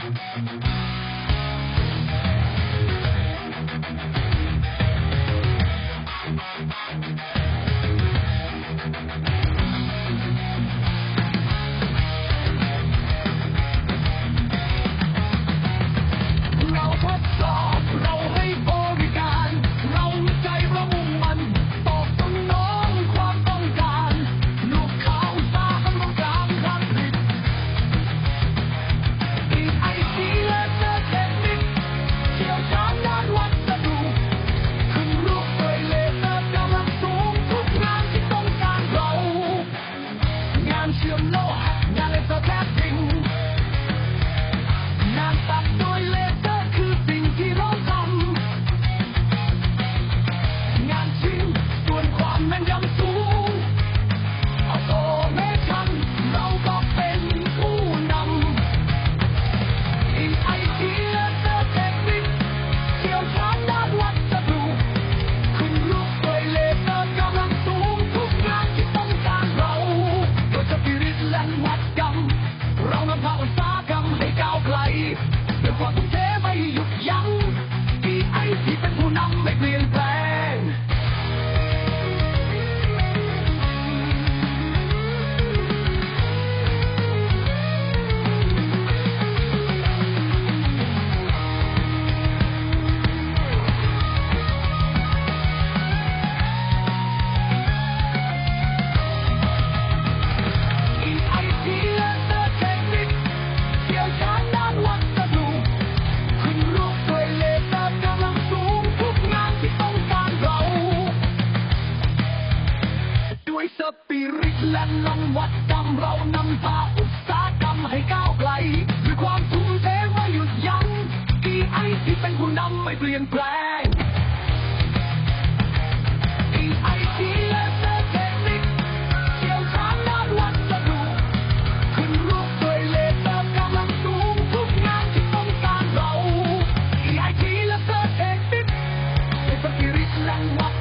Thank you. ด้วยสปิริตและนวัตกรรมเรานำพาอุตสาหกรรมให้ก้าวไกลด้วยความทุ่มเทไม่หยุดยั้ง DI ที่เป็นผู้นำไม่เปลี่ยนแปลง DIT และเทคนิคเชี่ยวชาญด้านวัสดุขึ้นรูปดยเลเซอร์กำลังสูงทุกงานที่ต้องการเรา DIT และเทคนิคในสปิริตและ